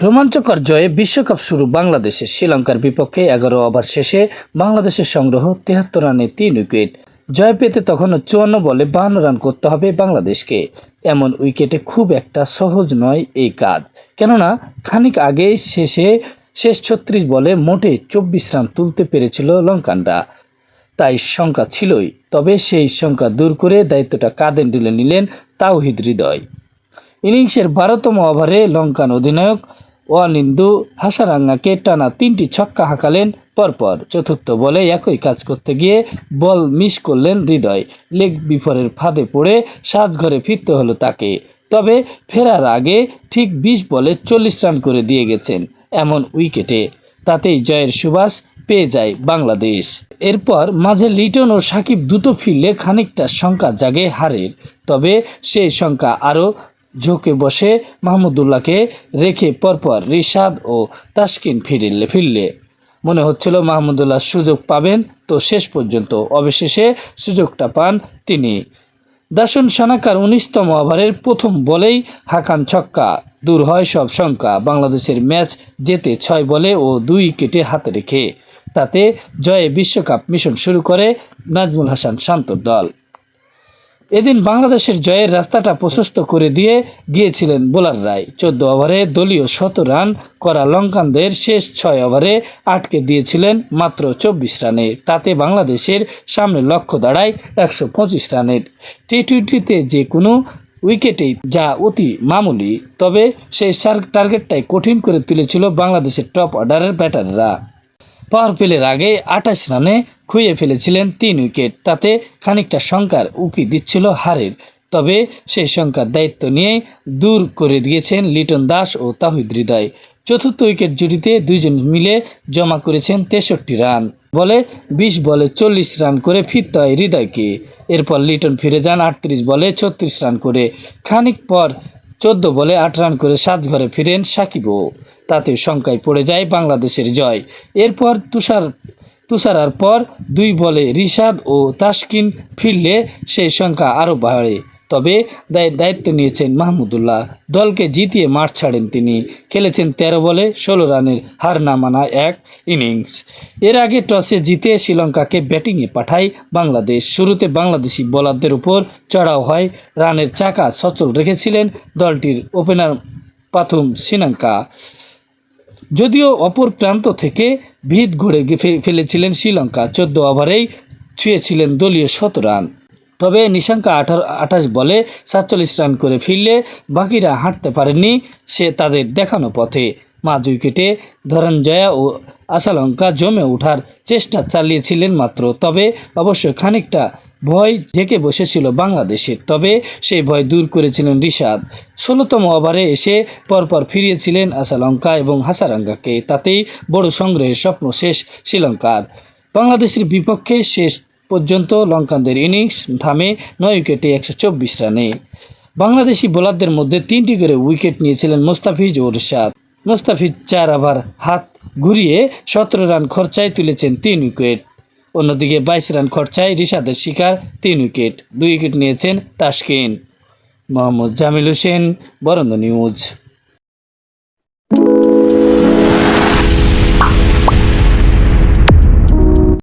রোমাঞ্চকর জয়ে বিশ্বকাপ শুরু বাংলাদেশের শ্রীলঙ্কার বিপক্ষে এগারো ওভার শেষে বাংলাদেশের সংগ্রহ তেহাত্তর রানে তিন উইকেট। জয় পেতে তখনও চুয়ান্ন বলে বাহান্ন রান করতে হবে বাংলাদেশকে। এমন উইকেটে খুব একটা সহজ নয় এই কাজ। কেননা, খানিক আগে শেষে শেষ ছত্রিশ বলে মোটে চব্বিশ রান তুলতে পেরেছিল লঙ্কানরা। তাই শঙ্কা ছিলই, তবে সেই শঙ্কা দূর করে দায়িত্বটা কাঁধে তুলে নিলেন তাওহিদ হৃদয়। ইনিংসের বারোতম ওভারে লঙ্কান অধিনায়ক ওয়ানিন্দু হাসারাঙ্গাকে টানা তিনটি ছক্কা হাঁকালেন, পরপর চতুর্থ বলে একই কাজ করতে গিয়ে বল মিস করলেন হৃদয়। লেগ বিফরের ফাঁদে পড়ে সাজঘরে ফিরতে হলো তাকে। তবে ফেরার আগে ঠিক বিশ বলে চল্লিশ রান করে দিয়ে গেছেন এমন উইকেটে। তাতেই জয়ের সুবাস পেয়ে যায় বাংলাদেশ। এরপর মাঝে লিটন ও সাকিব দুটো ফিরলে খানিকটা শঙ্কা জাগে হারের। তবে সেই শঙ্কা আরও ঝোঁকে বসে মাহমুদুল্লাহকে রেখে পরপর রিশাদ ও তাসকিন ফিরলে ফিরলে। মনে হচ্ছিল মাহমুদুল্লাহ সুযোগ পাবেন, তো শেষ পর্যন্ত অবশেষে সুযোগটা পান তিনি। দাসন সানাকার উনিশতম ওভারের প্রথম বলেই হাকান ছক্কা। দূর হয় সব শঙ্কা। বাংলাদেশের ম্যাচ জেতে ছয় বলে ও দুই উইকেটে হাতে রেখে। তাতে জয়ে বিশ্বকাপ মিশন শুরু করে নাজমুল হাসান শান্তর দল। এদিন বাংলাদেশের জয়ের রাস্তাটা প্রশস্ত করে দিয়ে গিয়েছিলেন বোলাররাই চোদ্দ ওভারে দলীয় শত রান করা লঙ্কানদের শেষ ছয় ওভারে আটকে দিয়েছিলেন মাত্র চব্বিশ রানে। তাতে বাংলাদেশের সামনে লক্ষ্য দাঁড়ায় একশো পঁচিশ রানের। টি টোয়েন্টিতে যে কোনো উইকেটেই যা অতি মামুলি, তবে সেই টার্গেটটাই কঠিন করে তুলেছিল বাংলাদেশের টপ অর্ডারের ব্যাটাররা। পাওয়ার প্লের আগে আঠাশ রানে খুইয়ে ফেলেছিলেন তিন উইকেট। তাতে খানিকটা শঙ্কার উকি দিচ্ছিল হারের। তবে সেই শঙ্কার দায়িত্ব নিয়ে দূর করে দিয়েছেন লিটন দাস ও তাহিদ হৃদয়। চতুর্থ উইকেট জুটিতে দুইজন মিলে জমা করেছেন তেষট্টি রান। বলে বিশ বলে চল্লিশ রান করে ফিরতে হয় হৃদয়কে। এরপর লিটন ফিরে যান আটত্রিশ বলে ছত্রিশ রান করে। খানিক পর চোদ্দ বলে আট রান করে সাত ঘরে ফিরেন সাকিবও। তাতে শঙ্কায় পড়ে যায় বাংলাদেশের জয়। এরপর তুষার, তুষারার পর দুই বলে রিশাদ ও তাসকিন ফিরলে সেই সংখ্যা আরও বাড়ে। তবে দায় দায়িত্ব নিয়েছেন মাহমুদুল্লাহ। দলকে জিতিয়ে মাঠ ছাড়েন তিনি। খেলেছেন তেরো বলে ষোলো রানের হার না মানা এক ইনিংস। এর আগে টসে জিতে শ্রীলঙ্কাকে ব্যাটিংয়ে পাঠায় বাংলাদেশ। শুরুতে বাংলাদেশি বোলারদের উপর চড়াও হয়। রানের চাকা সচল রেখেছিলেন দলটির ওপেনার পাথুম শ্রীলঙ্কা যদিও অপর প্রান্ত থেকে ভিত ঘুরে ফেলেছিলেন শ্রীলঙ্কা। চোদ্দ ওভারেই ছুঁয়েছিলেন দলীয় শত রান। তবে নিশাঙ্কা আঠাশ বলে সাতচল্লিশ রান করে ফিরলে বাকিরা হাঁটতে পারেননি সে তাদের দেখানো পথে। মাঝ উইকেটে ধরঞ্জয়া ও আশালঙ্কা জমে ওঠার চেষ্টা চালিয়েছিলেন মাত্র, তবে অবশ্য খানিকটা ভয় ঢেকে বসেছিল বাংলাদেশের, তবে সেই ভয় দূর করেছিলেন রিশাদ। ষোলোতম ওভারে এসে পরপর ফিরিয়েছিলেন আশালঙ্কা এবং হাসারাঙ্গাকে, তাতেই বড় সংগ্রহের স্বপ্ন শেষ শ্রীলঙ্কার। বাংলাদেশের বিপক্ষে শেষ পর্যন্ত লঙ্কানদের ইনিংস থামে নয় উইকেটে একশো চব্বিশ রানে। বাংলাদেশি বোলারদের মধ্যে তিনটি করে উইকেট নিয়েছিলেন মোস্তাফিজ ও রিশাদ। মোস্তাফিজ চার ওভার হাত ঘুরিয়ে সতেরো রান খরচায় তুলেছেন তিন উইকেট। অন্যদিকে বাইশ রান খরচায় রিশাদের শিকার তিন উইকেট, দুই উইকেট নিয়েছেন তাসকিন। মোহাম্মদ জামিল হোসেন বরন্দ নিউজ।